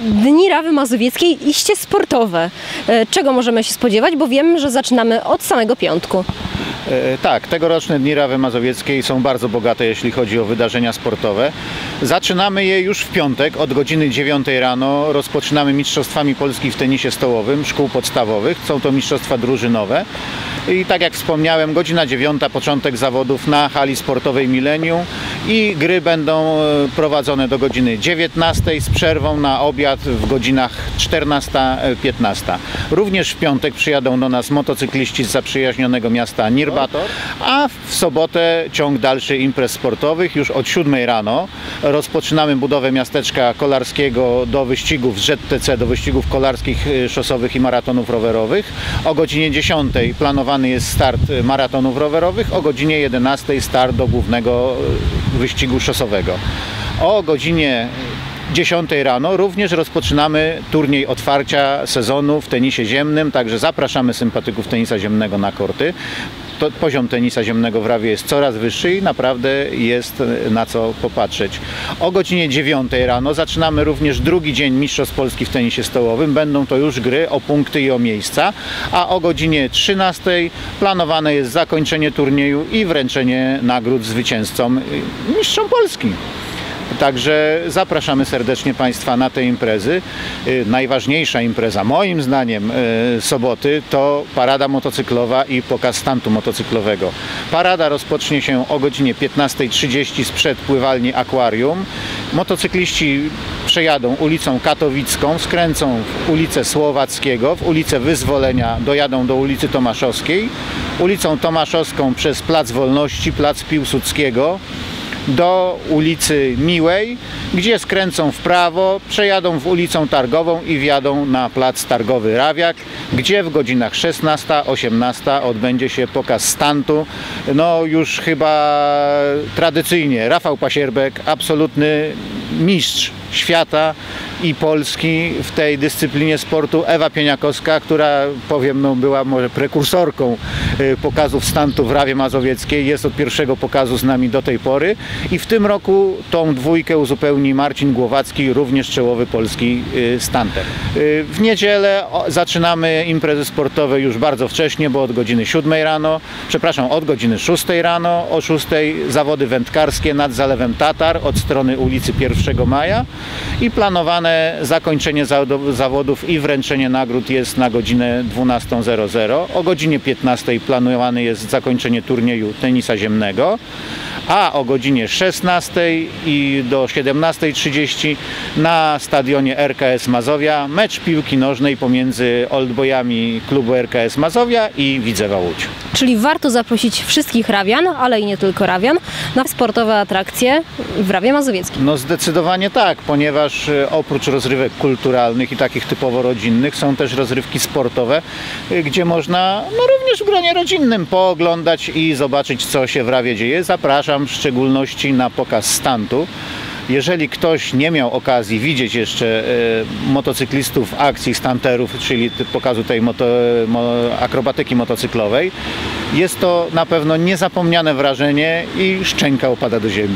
Dni Rawy Mazowieckiej iście sportowe. E, Czego możemy się spodziewać, bo wiem, że zaczynamy od samego piątku. E, Tak, tegoroczne Dni Rawy Mazowieckiej są bardzo bogate, jeśli chodzi o wydarzenia sportowe. Zaczynamy je już w piątek od godziny 9 rano. Rozpoczynamy Mistrzostwami Polski w tenisie stołowym szkół podstawowych. Są to mistrzostwa drużynowe. I tak jak wspomniałem, godzina 9, początek zawodów na hali sportowej Millennium i gry będą e, prowadzone do godziny 19 z przerwą na obiad w godzinach 14-15. Również w piątek przyjadą do nas motocykliści z zaprzyjaźnionego miasta Nirbator, a w sobotę ciąg dalszy imprez sportowych już od 7 rano. Rozpoczynamy budowę miasteczka kolarskiego do wyścigów z ZTC, do wyścigów kolarskich, y, szosowych i maratonów rowerowych. O godzinie 10 planowany jest start maratonów rowerowych, o godzinie 11 start do głównego wyścigu szosowego. O godzinie 10 rano również rozpoczynamy turniej otwarcia sezonu w tenisie ziemnym, także zapraszamy sympatyków tenisa ziemnego na korty. To poziom tenisa ziemnego w Rawie jest coraz wyższy i naprawdę jest na co popatrzeć. O godzinie 9 rano zaczynamy również drugi dzień Mistrzostw Polski w tenisie stołowym. Będą to już gry o punkty i o miejsca, a o godzinie 13 planowane jest zakończenie turnieju i wręczenie nagród zwycięzcom, mistrzom Polski. Także zapraszamy serdecznie Państwa na te imprezy. Y, Najważniejsza impreza, moim zdaniem, y, soboty to parada motocyklowa i pokaz stantu motocyklowego. Parada rozpocznie się o godzinie 15.30 sprzed pływalni Aquarium. Motocykliści przejadą ulicą Katowicką, skręcą w ulicę Słowackiego, w ulicę Wyzwolenia dojadą do ulicy Tomaszowskiej, ulicą Tomaszowską przez Plac Wolności, Plac Piłsudskiego, do ulicy Miłej, gdzie skręcą w prawo, przejadą w ulicą Targową i wjadą na plac Targowy Rawiak, gdzie w godzinach 16-18 odbędzie się pokaz stantu. No już chyba tradycyjnie Rafał Pasierbek, absolutny mistrz świata i Polski w tej dyscyplinie sportu. Ewa Pieniakowska, która powiem, no, była może prekursorką y, pokazów stantu w Rawie Mazowieckiej. Jest od pierwszego pokazu z nami do tej pory. I w tym roku tą dwójkę uzupełni Marcin Głowacki, również czołowy polski y, stanter. Y, W niedzielę zaczynamy imprezy sportowe już bardzo wcześnie, bo od godziny 7 rano, przepraszam, od godziny 6 rano, o 6 zawody wędkarskie nad Zalewem Tatar od strony ulicy 1 Maja i planowane zakończenie zawodów i wręczenie nagród jest na godzinę 12.00. O godzinie 15 planowane jest zakończenie turnieju tenisa ziemnego, a o godzinie 16 i do 17.30 na stadionie RKS Mazowia mecz piłki nożnej pomiędzy oldboyami klubu RKS Mazowia i Widzewa Łódź. Czyli warto zaprosić wszystkich Rawian, ale i nie tylko Rawian, na sportowe atrakcje w Rawie Mazowieckiej. No zdecydowanie tak, ponieważ e, oprócz rozrywek kulturalnych i takich typowo rodzinnych są też rozrywki sportowe, e, gdzie można no również w gronie rodzinnym pooglądać i zobaczyć co się w Rawie dzieje. Zapraszam w szczególności na pokaz stantu. Jeżeli ktoś nie miał okazji widzieć jeszcze e, motocyklistów akcji stanterów, czyli pokazu tej moto, mo, akrobatyki motocyklowej, jest to na pewno niezapomniane wrażenie i szczęka opada do ziemi.